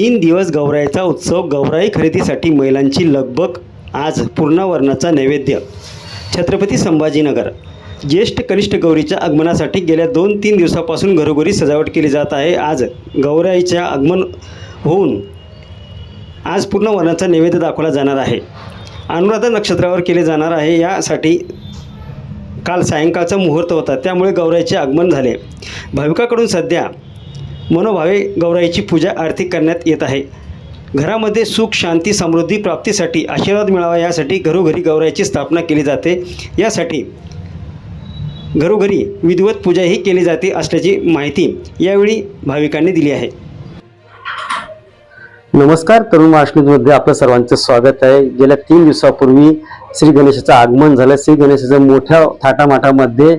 तीन दिवस गौराईचा उत्सव गौराई खरेदीसाठी महिलांची लगबग आज पूर्णावरणाचा नैवेद्य. छत्रपती संभाजीनगर. ज्येष्ठ कनिष्ठ गौरीच्या आगमनासाठी गेल्या दोन तीन दिवसापासून घरोघरी सजावट केली जात आहे. आज गौराईच्या आगमन होऊन आज पूर्ण वर्णाचा नैवेद्य दाखवला जाणार आहे. अनुराधा नक्षत्रावर केले जाणार आहे. यासाठी काल सायंकाळचा मुहूर्त होता. त्यामुळे गौराईचे आगमन झाले. भाविकाकडून सध्या मनोभावे गौराईची पूजा आरती करण्यात येत आहे. घरामध्ये सुख शांती समृद्धी प्राप्तीसाठी आशीर्वाद मिळावा यासाठी घरोघरी गौराईची स्थापना केली जाते. यासाठी घरोघरी विधिवत पूजाही केली जाते असल्याची माहिती यावेळी भाविकांनी दिली आहे. नमस्कार तरुण महाराष्ट्रमध्ये आपलं सर्वांचं स्वागत आहे. गेल्या तीन दिवसापूर्वी श्री गणेशाचं आगमन झालं. श्री गणेशाचं मोठ्या थाटामाटामध्ये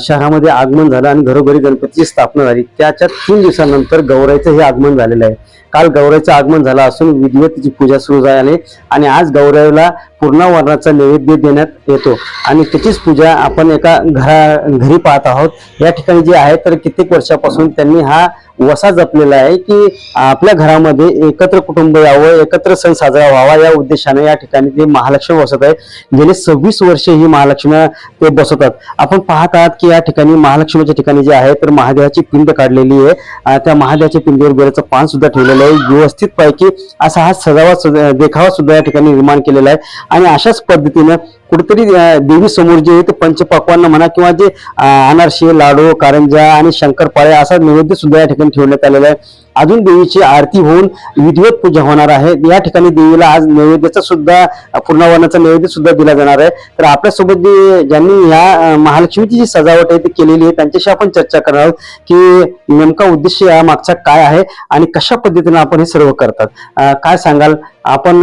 शहरामध्ये आगमन झालं आणि घरोघरी गणपतीची स्थापना झाली. त्याच्या तीन दिवसानंतर गौराईचं हे आगमन झालेलं आहे. काल गौऱ्याचं आगमन झालं असून विधिवत तिची पूजा सुरू झाली आणि आज गौऱ्याला पूर्ण वर्णाचा नैवेद्य देण्यात येतो. आणि त्याचीच पूजा आपण एका घरा घरी पाहत आहोत. या ठिकाणी जे आहे तर कित्येक वर्षापासून त्यांनी हा वसा जपलेला आहे की आपल्या घरामध्ये एकत्र कुटुंब यावं एकत्र सण साजरा व्हावा या उद्देशाने या ठिकाणी ते महालक्ष्मी बसत आहे गेले सव्वीस वर्षे ही महालक्ष्मी ते बसवतात. आपण पाहत आहात की या ठिकाणी महालक्ष्मीच्या ठिकाणी जे आहे तर महादेवाची पिंड काढलेली आहे. त्या महादेवाच्या पिंडीवर बेराचं पान सुद्धा ठेवलेलं आहे. व्यवस्थित व्यवस्थितपैकी असा हा सजावा सुद्धा- देखावा सुद्धा या ठिकाणी निर्माण केलेला आहे. आणि अशाच पद्धतीनं कुठेतरी देवी समोर जे ते पंचपक्वांना म्हणा किंवा जे अनारसे लाडू कारंजा आणि शंकरपाळे असा नैवेद्य सुद्धा या ठिकाणी ठेवण्यात आलेला आहे. अजून देवीची आरती होऊन विधिवत पूजा होणार आहे. या ठिकाणी देवीला आज नैवेद्याचा सुद्धा पूर्णावरणाचा नैवेद्य सुद्धा दिला जाणार आहे. तर आपल्यासोबत जे ज्यांनी या महालक्ष्मीची जी सजावट आहे ती केलेली आहे त्यांच्याशी आपण चर्चा करणार आहोत की नेमका उद्देश या मागचा काय आहे आणि कशा पद्धतीने आपण हे सर्व करतात. काय सांगाल? आपण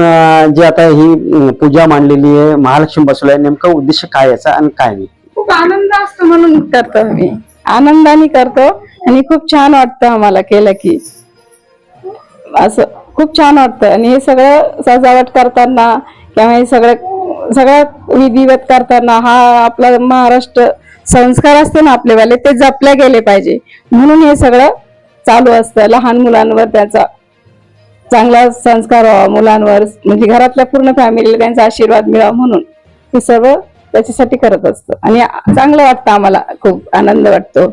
जे आता ही पूजा मांडलेली आहे महालक्ष्मी बसवलाय नेमका उद्देश काय याचा आणि काय नाही? खूप आनंद असतो म्हणून करतो आम्ही. आनंदाने करतो आणि खूप छान वाटतं आम्हाला केलं की. असं खूप छान वाटतं. आणि हे सगळं सजावट करताना किंवा हे सगळं सगळं विधिवत करताना हा आपला महाराष्ट्र संस्कार असते ना आपलेवाले ते जपले गेले पाहिजे. म्हणून हे सगळं चालू असतं लहान मुलांवर त्याचा चांगला संस्कार व्हावा मुलांवर म्हणजे घरातल्या पूर्ण फॅमिलीला त्यांचा आशीर्वाद मिळावा म्हणून हे सर्व त्याच्यासाठी करत असतो. आणि चांगलं वाटतं आम्हाला खूप आनंद वाटतो.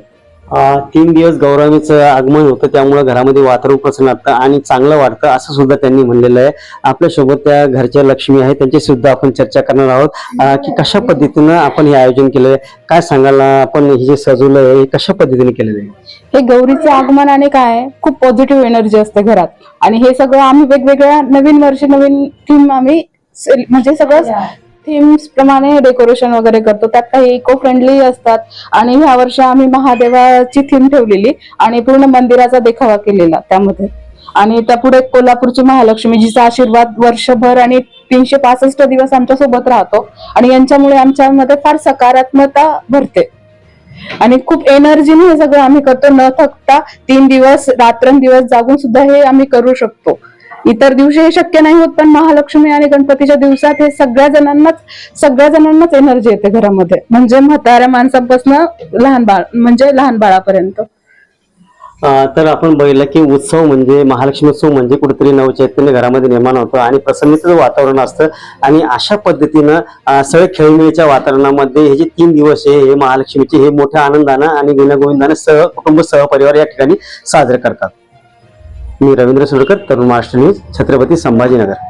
तीन दिवस गौरवीचं आगमन होतं त्यामुळे घरामध्ये वातावरण प्रसन्न लागतं आणि चांगलं वाटतं असं सुद्धा त्यांनी म्हणलेलं आहे. आपल्यासोबत त्या घरच्या लक्ष्मी आहे त्यांची सुद्धा आपण चर्चा करणार आहोत. की कशा पद्धतीनं आपण हे आयोजन केलंय काय सांगायला आपण हे जे सजवलं आहे हे कशा पद्धतीने केलेलं आहे हे गौरीचं आगमन आणि काय खूप पॉझिटिव्ह एनर्जी असते घरात. आणि हे सगळं आम्ही वेगवेगळ्या नवीन वर्षी नवीन थीम आम्ही म्हणजे सगळं थीम्स प्रमाणे डेकोरेशन वगैरे करतो. त्यात काही इको फ्रेंडली असतात आणि ह्या वर्षी आम्ही महादेवाची थीम ठेवलेली आणि पूर्ण मंदिराचा देखावा केलेला त्यामध्ये. आणि त्या पुढे कोल्हापूरची महालक्ष्मी जिचा आशीर्वाद वर्षभर आणि तीनशे पासष्ट दिवस आमच्यासोबत राहतो आणि यांच्यामुळे आमच्यामध्ये फार सकारात्मकता भरते. आणि खूप एनर्जीने हे सगळं आम्ही करतो. न थकता तीन दिवस रात्रंदिवस जागून सुद्धा हे आम्ही करू शकतो. इतर दिवशी हे शक्य नाही होत पण महालक्ष्मी आणि गणपतीच्या दिवसात हे सगळ्या जणांनाच सगळ्या जणांनाच एनर्जी येते घरामध्ये. म्हणजे म्हाताऱ्या माणसापासून लहान बाळ म्हणजे लहान बाळापर्यंत. तर आपण बघितलं की उत्सव म्हणजे महालक्ष्मी उत्सव म्हणजे कुठेतरी नवचैतन्य घरामध्ये निर्माण होतं आणि प्रसन्नतेचं वातावरण असतं. आणि अशा पद्धतीनं अं, सगळे खेळमेळीच्या वातावरणामध्ये हे जे तीन दिवस आहे हे महालक्ष्मीचे हे मोठ्या आनंदानं आणि गुण्यागोविंदानं सह कुटुंब सहपरिवार या ठिकाणी साजरे करतात. मी रवींद्र सुरकर तरुण महाराष्ट्र न्यूज छत्रपती संभाजीनगर.